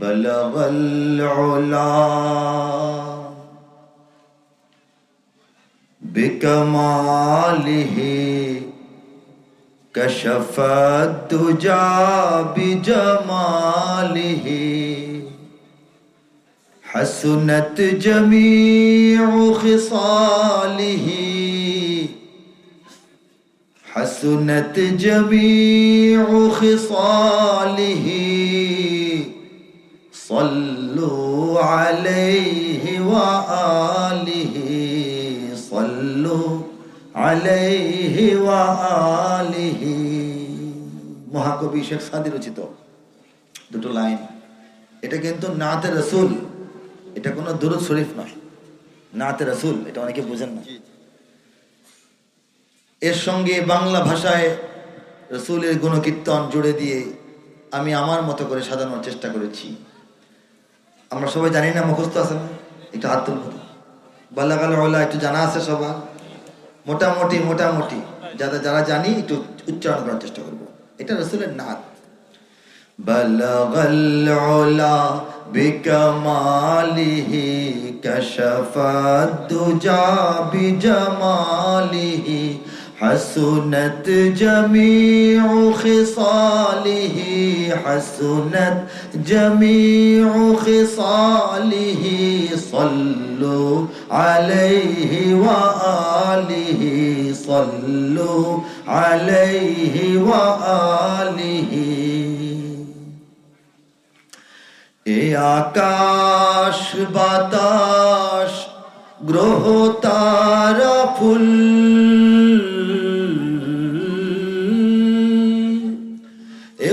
بلغ العلا. بكماله كشف الدجى بجماله. حسنت جميع خصاله. حسنت جميع خصاله. صلوا عليه وآله صلوا عليه وآله মহাকবি শেখ সাদি রচিত দুটো লাইন এটা কিন্তু নাতে রসুল এটা কোনো দুরুদ শরীফ নয় নাতে রসুল এটা অনেকে বুঝেন না এর সঙ্গে বাংলা ভাষায় রসুলের গুণকীর্তন জুড়ে দিয়ে আমি আমার মতো করে সাজানোর চেষ্টা করেছি আমরা সবাই জানি না মুখস্থ আছে না একটু হাত তুলব বাল্লাকাল ওলা একটু জানা আছে সবার মোটামুটি মোটামুটি যারা যারা জানি একটু উচ্চারণ করার চেষ্টা করব এটা রসুলের নাথ بلغ العلا بكماله كشف الدجى بجماله حسنت جميع خصاله حسنت جميع خصاله صلوا عليه وآله صلوا عليه وآله এ আকাশ বাতাস গ্রহ তারা ফুল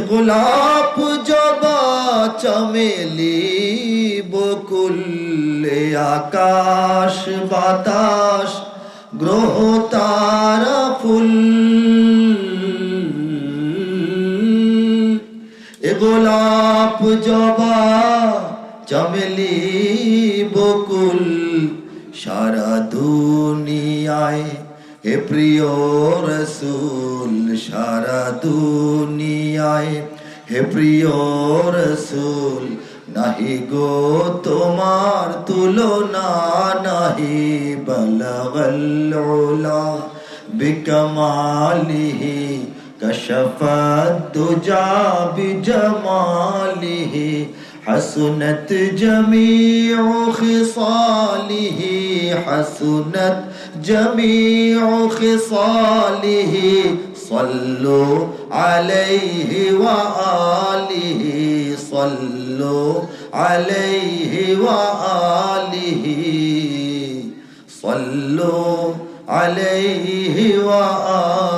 গোলাপ জবা চমেলি বকুল এ আকাশ বাতাস, গ্রহ তারা ফুল। এ গোলাপ জবা চমেলি বকুল সারা দুনিয়ায়। হে প্রিয় রসুল, সারা দুনিয়ায় হে প্রিয় রসুল নাহি গো তোমার তুলনা নাহি বলগল উলা বিকমালিহি كشف الدجى بجماله حسنت جميع خصاله حسنت جميع خصاله সল্লু আলাইহি ওয়া আলিহি সল্লু আলাইহি ওয়া আলিহি সল্লু আলাইহি ওয়া আলিহি